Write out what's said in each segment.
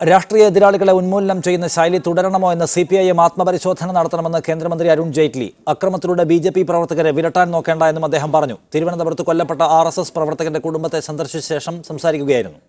രാഷ്ട്രീയ എതിരാളികളെ ഉന്മൂലനം ചെയ്യുന്ന ശൈലി തുടരണമോ എന്ന് സി പി ഐ എം ആത്മപരിശോധന നടത്തണമെന്ന് കേന്ദ്രമന്ത്രി അരുൺ ജെയ്റ്റ്ലി. അക്രമത്തിലൂടെ ബി ജെ പി പ്രവർത്തകരെ വിരട്ടാൻ നോക്കേണ്ട എന്നും അദ്ദേഹം പറഞ്ഞു. തിരുവനന്തപുരത്ത് കൊല്ലപ്പെട്ട ആർ എസ് എസ് പ്രവർത്തകന്റെ കുടുംബത്തെ സന്ദർശിച്ച ശേഷം സംസാരിക്കുകയായിരുന്നു.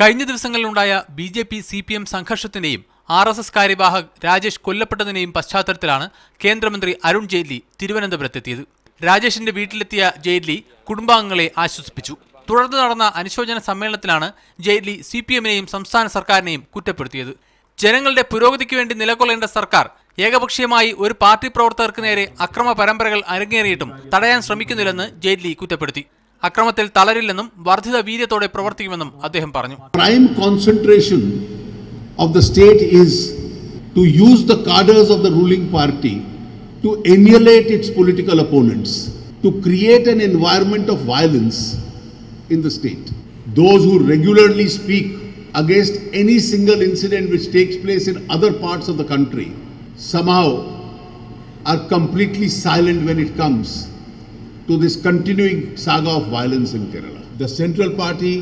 കഴിഞ്ഞ ദിവസങ്ങളിലുണ്ടായ B J P C P M സംഘർഷത്തിന്റെയും R S S കാര്യവാഹക് രാജേഷ് കൊല്ലപ്പെട്ടതിന്റെയും പശ്ചാത്തലത്തിലാണ് കേന്ദ്രമന്ത്രി അരുൺ ജെയ്റ്റ്ലി തിരുവനന്തപുരത്തെത്തിയത്. രാജേഷിന്റെ വീട്ടിലെത്തിയ ജെയ്റ്റ്ലി കുടുംബാംഗങ്ങളെ ആശ്വസിപ്പിച്ചു. തുടർന്ന് നടന്ന അനുശോചന സമ്മേളനത്തിലാണ് ജെയ്റ്റ്ലി സി പി എമ്മിനെയും സംസ്ഥാന സർക്കാരിനെയും കുറ്റപ്പെടുത്തിയത്. ജനങ്ങളുടെ പുരോഗതിക്ക് വേണ്ടി നിലകൊള്ളേണ്ട സർക്കാർ ഏകപക്ഷീയമായി ഒരു പാർട്ടി പ്രവർത്തകർക്ക് നേരെ അക്രമ പരമ്പരകൾ അരങ്ങേറിയിട്ടും തടയാൻ ശ്രമിക്കുന്നില്ലെന്ന് ജെയ്റ്റ്ലി കുറ്റപ്പെടുത്തി. അക്രമത്തിൽ തളരില്ലെന്നും വർദ്ധിത വീര്യത്തോടെ പ്രവർത്തിക്കുമെന്നും അദ്ദേഹം പറഞ്ഞു. Prime concentration of the state is to use the cadres of the ruling party to emulate its political opponents to create an environment of violence in the state. Those who regularly speak against any single incident which takes place in other parts of the country somehow are completely silent when it comes to this continuing saga of violence in Kerala. The Central Party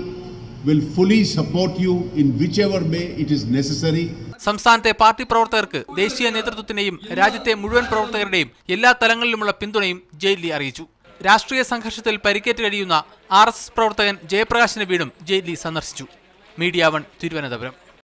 will fully support you in whichever way it is necessary. സംസ്ഥാനത്തെ party പ്രവർത്തകർക്ക് ദേശീയ നേതൃത്വത്തിന്റെയും രാജ്യത്തെ മുഴുവൻ പ്രവർത്തകരുടെയും എല്ലാ തലങ്ങളിലുമുള്ള പിന്തുണയും ജെയ്റ്റ്ലി അറിയിച്ചു രാഷ്ട്രീയ സംഘർഷത്തിൽ പരിക്കേറ്റ് കഴിയുന്ന ആർ പ്രവർത്തകൻ ജയപ്രകാശിന്റെ വീടും ജെയ്റ്റ്ലി സന്ദർശിച്ചു. Media one Thiruvananthapuram.